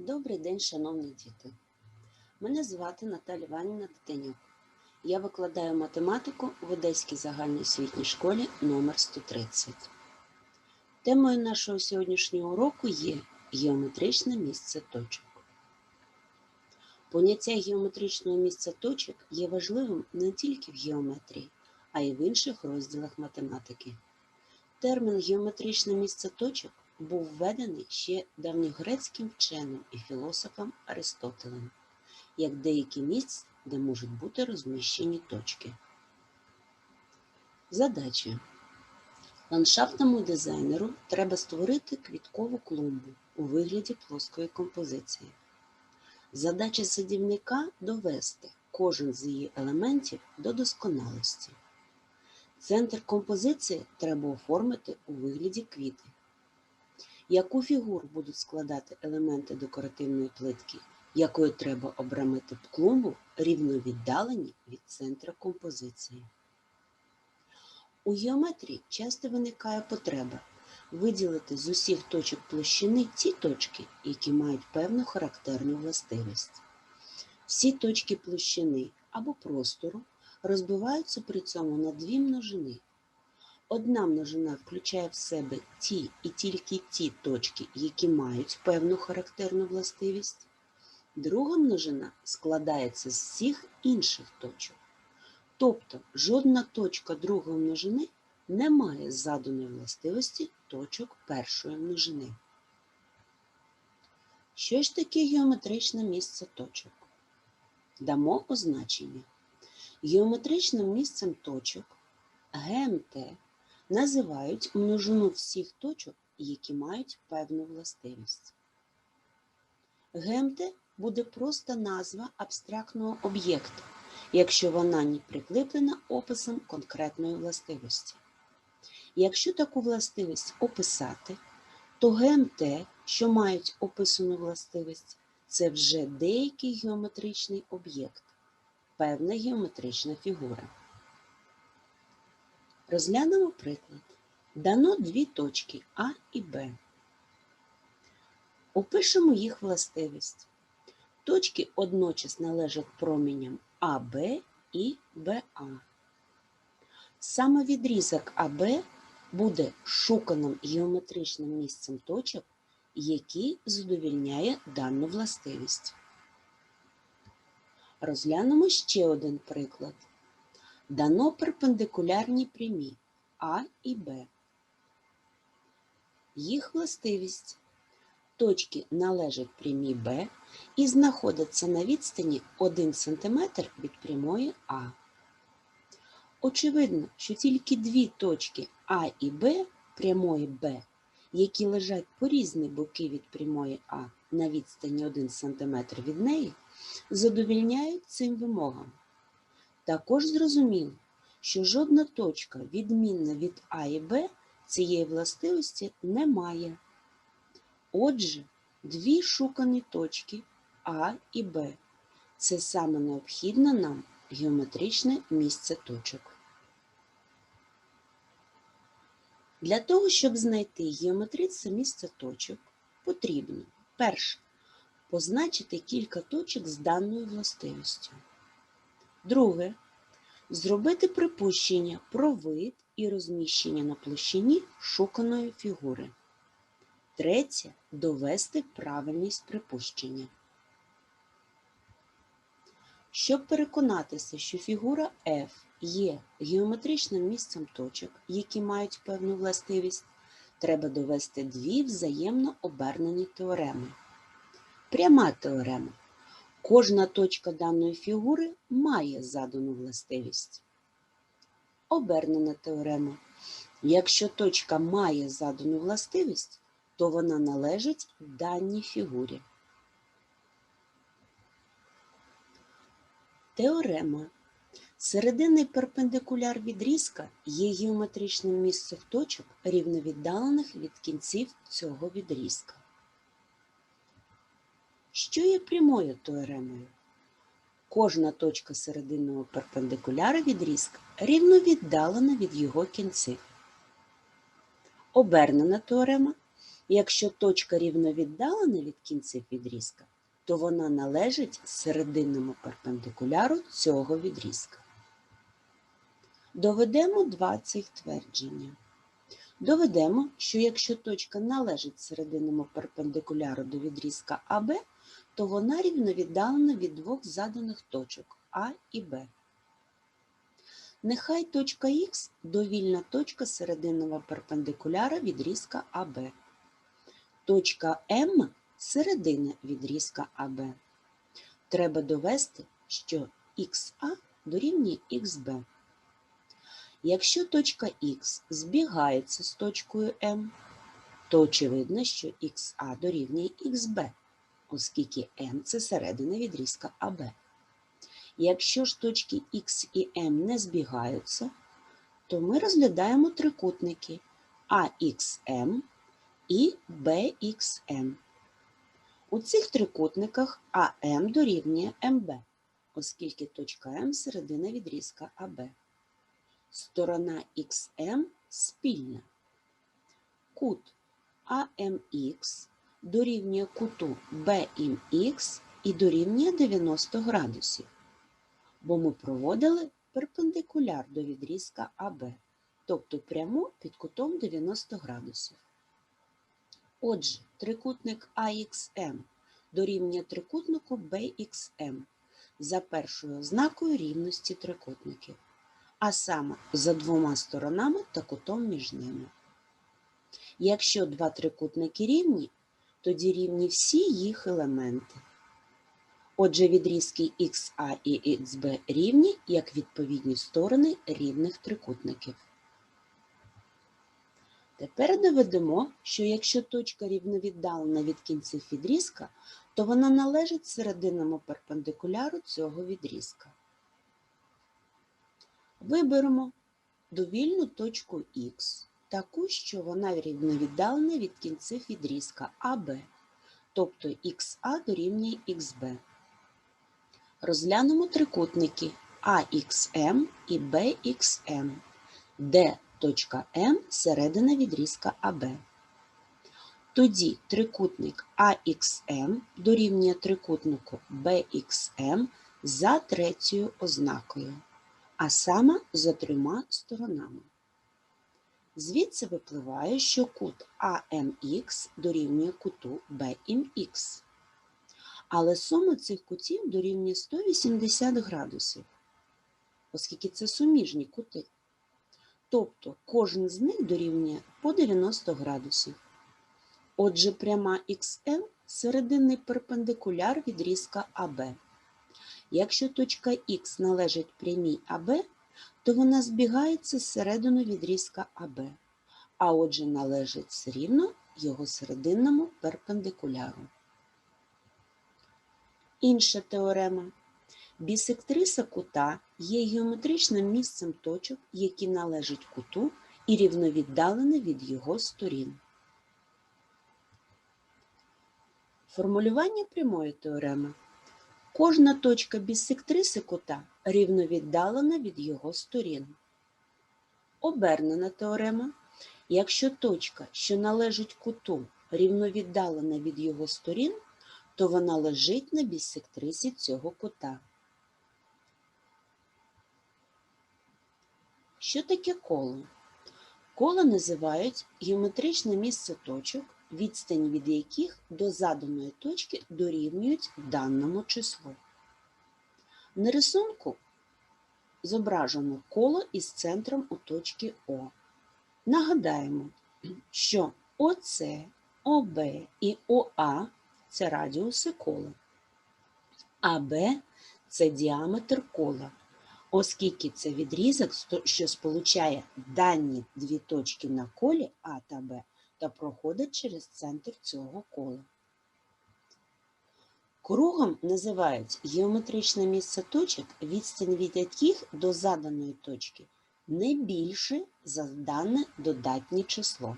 Добрий день, шановні діти. Мене звати Наталя Іванівна Дитинюк. Я викладаю математику в Одеській загальноосвітній школі номер 130. Темою нашого сьогоднішнього уроку є геометричне місце точок. Поняття геометричного місця точок є важливим не тільки в геометрії, а й в інших розділах математики. Термін геометричне місце точок був введений ще давньогрецьким вченим і філософом Аристотелем, як деякі місць, де можуть бути розміщені точки. Задача. Ландшафтному дизайнеру треба створити квіткову клумбу у вигляді плоскої композиції. Задача садівника довести кожен з її елементів до досконалості. Центр композиції треба оформити у вигляді квіти. Яку фігуру будуть складати елементи декоративної плитки, якою треба обрамити клумбу рівно віддалені від центра композиції? У геометрії часто виникає потреба виділити з усіх точок площини ті точки, які мають певну характерну властивість. Всі точки площини або простору розбиваються при цьому на дві множини. Одна множина включає в себе ті і тільки ті точки, які мають певну характерну властивість. Друга множина складається з всіх інших точок. Тобто жодна точка другої множини не має заданої властивості точок першої множини. Що ж таке геометричне місце точок? Дамо означення. Геометричним місцем точок ГМТ називають множину всіх точок, які мають певну властивість. ГМТ буде просто назва абстрактного об'єкта, якщо вона не прикріплена описом конкретної властивості. Якщо таку властивість описати, то ГМТ, що мають описану властивість, це вже деякий геометричний об'єкт, певна геометрична фігура. Розглянемо приклад. Дано дві точки А і Б. Опишемо їх властивість. Точки одночас належать проміням АБ і БА. Саме відрізок АБ буде шуканим геометричним місцем точок, який задовільняє дану властивість. Розглянемо ще один приклад. Дано перпендикулярні прямі А і Б. Їх властивість. Точки належать прямій Б і знаходяться на відстані 1 см від прямої А. Очевидно, що тільки дві точки А і Б прямої Б, які лежать по різні боки від прямої А на відстані 1 см від неї, задовільняють цим вимогам. Також зрозуміло, що жодна точка, відмінна від А і Б, цієї властивості не має. Отже, дві шукані точки А і Б це саме необхідне нам геометричне місце точок. Для того, щоб знайти геометричне місце точок, потрібно перше позначити кілька точок з даною властивістю. Друге зробити припущення про вид і розміщення на площині шуканої фігури. Третє довести правильність припущення. Щоб переконатися, що фігура F є геометричним місцем точок, які мають певну властивість, треба довести дві взаємно обернені теореми. Пряма теорема. Кожна точка даної фігури має задану властивість. Обернена теорема. Якщо точка має задану властивість, то вона належить даній фігурі. Теорема. Серединний перпендикуляр відрізка є геометричним місцем точок, рівновіддалених від кінців цього відрізка. Що є прямою теоремою? Кожна точка серединного перпендикуляра відрізка рівно віддалена від його кінців. Обернена теорема Якщо точка рівновіддалена від кінців відрізка, то вона належить серединному перпендикуляру цього відрізка. Доведемо два цих твердження. Доведемо, що якщо точка належить серединному перпендикуляру до відрізка АБ, то вона рівновіддалена від двох заданих точок А і Б. Нехай точка Х довільна точка серединного перпендикуляра відрізка АБ. Точка М середина відрізка АБ. Треба довести, що ХА дорівнює ХБ. Якщо точка Х збігається з точкою М, то очевидно, що ХА дорівнює ХБ, оскільки М це середина відрізка АБ. Якщо ж точки Х і М не збігаються, то ми розглядаємо трикутники AXM і BXM. У цих трикутниках АМ дорівнює МБ, оскільки точка М середина відрізка АБ. Сторона XM спільна. Кут AMX дорівнює куту BMX і дорівнює 90 градусів, бо ми проводили перпендикуляр до відрізка АБ, тобто пряму під кутом 90 градусів. Отже, трикутник AXM дорівнює трикутнику BXM за першою ознакою рівності трикутників, а саме за двома сторонами та кутом між ними. Якщо два трикутники рівні, тоді рівні всі їх елементи. Отже, відрізки XA і XB рівні як відповідні сторони рівних трикутників. Тепер доведемо, що якщо точка рівновіддалена від кінців відрізка, то вона належить серединному перпендикуляру цього відрізка. Виберемо довільну точку Х, таку, що вона рівновіддалена від кінців відрізка АБ, тобто XA дорівнює XB. Розглянемо трикутники AXM і BXM, де точка М середина відрізка АБ. Тоді трикутник AXM дорівнює трикутнику BXM за третьою ознакою, а саме за трьома сторонами. Звідси випливає, що кут AMX дорівнює куту BMX. Але сума цих кутів дорівнює 180 градусів, оскільки це суміжні кути. Тобто кожен з них дорівнює по 90 градусів. Отже, пряма XM серединний перпендикуляр відрізка АБ. Якщо точка Х належить прямій АБ, то вона збігається з середину відрізка АБ, а отже належить все рівно його серединному перпендикуляру. Інша теорема. Бісектриса кута є геометричним місцем точок, які належать куту і рівновіддалене від його сторін. Формулювання прямої теореми. Кожна точка бісектриси кута рівновіддалена від його сторін. Обернена теорема. Якщо точка, що належить куту, рівновіддалена від його сторін, то вона лежить на бісектрисі цього кута. Що таке коло? Коло називають геометричне місце точок, відстань від яких до заданої точки дорівнюють даному числу. На рисунку зображено коло із центром у точці О. Нагадаємо, що ОС, ОБ і ОА це радіуси кола, АБ це діаметр кола оскільки це відрізок, що сполучає дані дві точки на колі А та Б та проходить через центр цього кола. Кругом називають геометричне місце точок, відстань від яких до заданої точки не більше за дане додатнє число.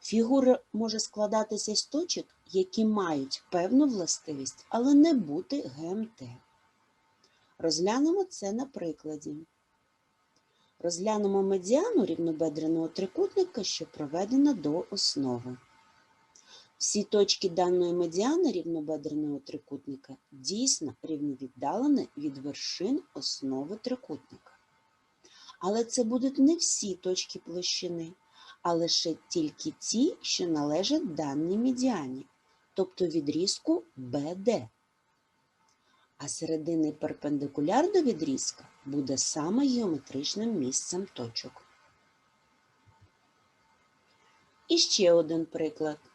Фігура може складатися з точок, які мають певну властивість, але не бути ГМТ. Розглянемо це на прикладі. Розглянемо медіану рівнобедреного трикутника, що проведена до основи. Всі точки даної медіани рівнобедреного трикутника дійсно рівновіддалені від вершин основи трикутника. Але це будуть не всі точки площини, а лише тільки ті, що належать даній медіані, тобто відрізку BD. А серединний перпендикуляр до відрізка буде саме геометричним місцем точок. І ще один приклад.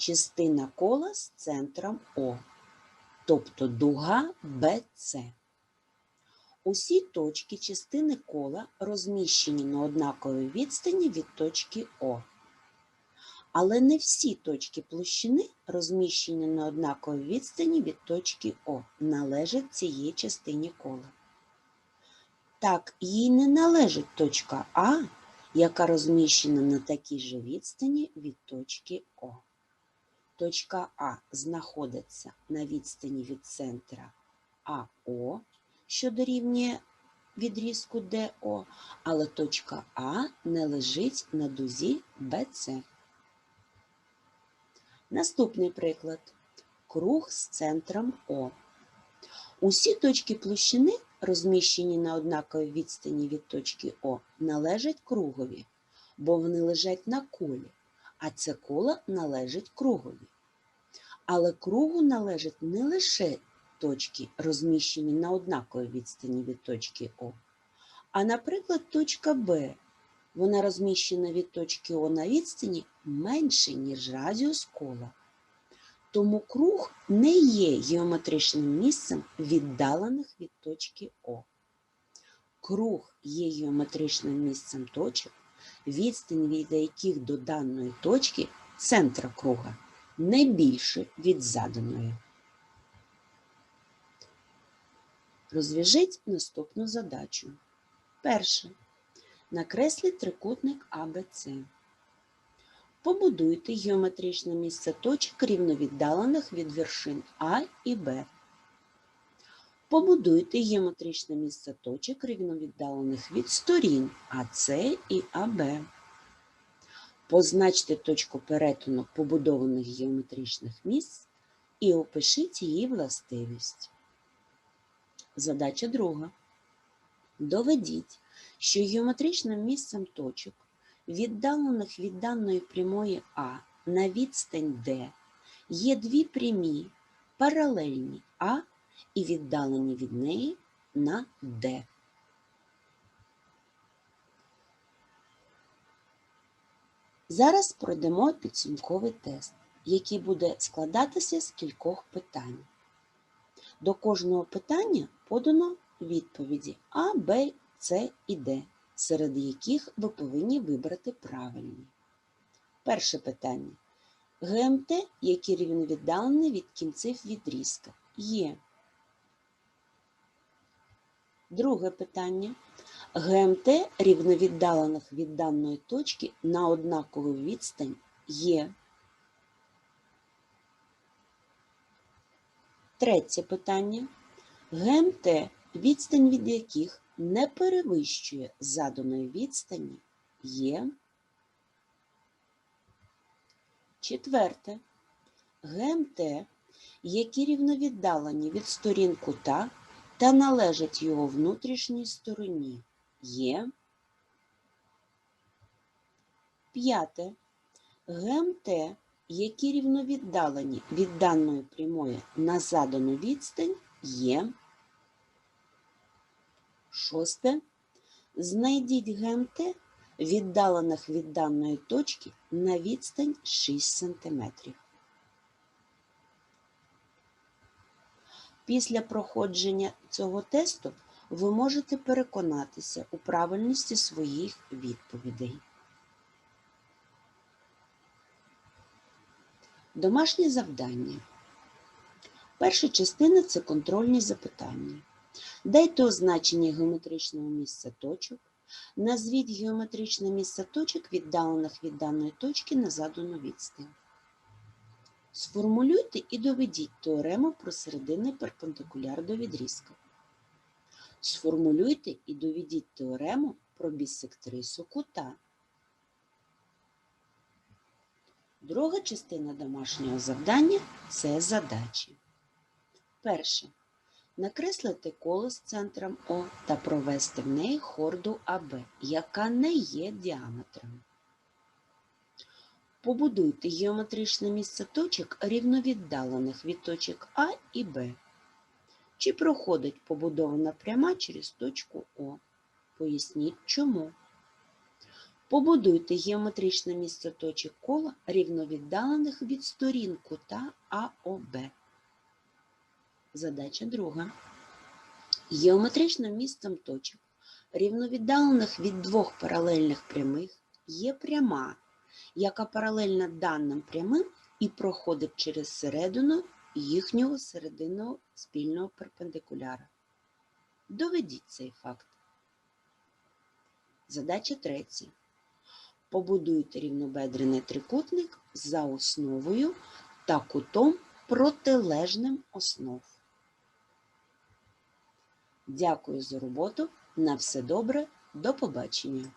Частина кола з центром О, тобто дуга BC. Усі точки частини кола розміщені на однаковій відстані від точки О. Але не всі точки площини, розміщені на однаковій відстані від точки О, належать цій частині кола. Так, їй не належить точка А, яка розміщена на такій же відстані від точки О. Точка А знаходиться на відстані від центра АО, що дорівнює відрізку ДО, але точка А не лежить на дузі БЦ. Наступний приклад. Круг з центром О. Усі точки площини, розміщені на однаковій відстані від точки О, належать кругові, бо вони лежать на колі, а це коло належить кругові. Але кругу належать не лише точки, розміщені на однаковій відстані від точки О, а, наприклад, точка Б. Вона розміщена від точки О на відстані менше, ніж радіус кола. Тому круг не є геометричним місцем віддалених від точки О. Круг є геометричним місцем точок, відстань від яких до даної точки центра круга не більше від заданої. Розв'яжіть наступну задачу. Перше. Накресліть трикутник АБЦ. Побудуйте геометричне місце точок рівновіддалених від вершин А і Б. Побудуйте геометричне місце точок рівновіддалених від сторін АС і АБ. Позначте точку перетину побудованих геометричних місць і опишіть її властивість. Задача друга. Доведіть, що геометричним місцем точок, віддалених від даної прямої А на відстань Д, є дві прямі, паралельні А і віддалені від неї на Д. Зараз пройдемо підсумковий тест, який буде складатися з кількох питань. До кожного питання подано відповіді А, Б, С і Д, серед яких ви повинні вибрати правильні. Перше питання. ГМТ, які рівновіддалені від кінців відрізка, є. Друге питання. ГМТ рівновіддалених від даної точки на однакову відстань є. Третє питання. ГМТ, відстань від яких не перевищує заданої відстані, є. Четверте. ГМТ, які рівновіддалені від сторін кута та належать його внутрішній стороні, є. П'яте. ГМТ, які рівновіддалені від даної прямої на задану відстань, є. Шосте. Знайдіть ГМТ, віддалених від даної точки на відстань 6 см. Після проходження цього тесту ви можете переконатися у правильності своїх відповідей. Домашнє завдання. Перша частина це контрольні запитання. Дайте означення геометричного місця точок. Назвіть геометричне місце точок, віддалених від даної точки на задану відстань. Сформулюйте і доведіть теорему про серединний перпендикуляр до відрізка. Сформулюйте і доведіть теорему про бісектрису кута. Друга частина домашнього завдання це задачі. Перше. Накреслити коло з центром О та провести в неї хорду АБ, яка не є діаметром. Побудуйте геометричне місце точок рівновіддалених від точок А і Б. Чи проходить побудована пряма через точку О? Поясніть чому. Побудуйте геометричне місце точок кола рівновіддалених від сторін кута АОБ. Задача друга. Геометричним місцем точок, рівновіддалених від двох паралельних прямих, є пряма, яка паралельна даним прямим і проходить через середину їхнього серединного спільного перпендикуляра. Доведіть цей факт. Задача третя. Побудуйте рівнобедрений трикутник за основою та кутом протилежним основ. Дякую за роботу. На все добре. До побачення.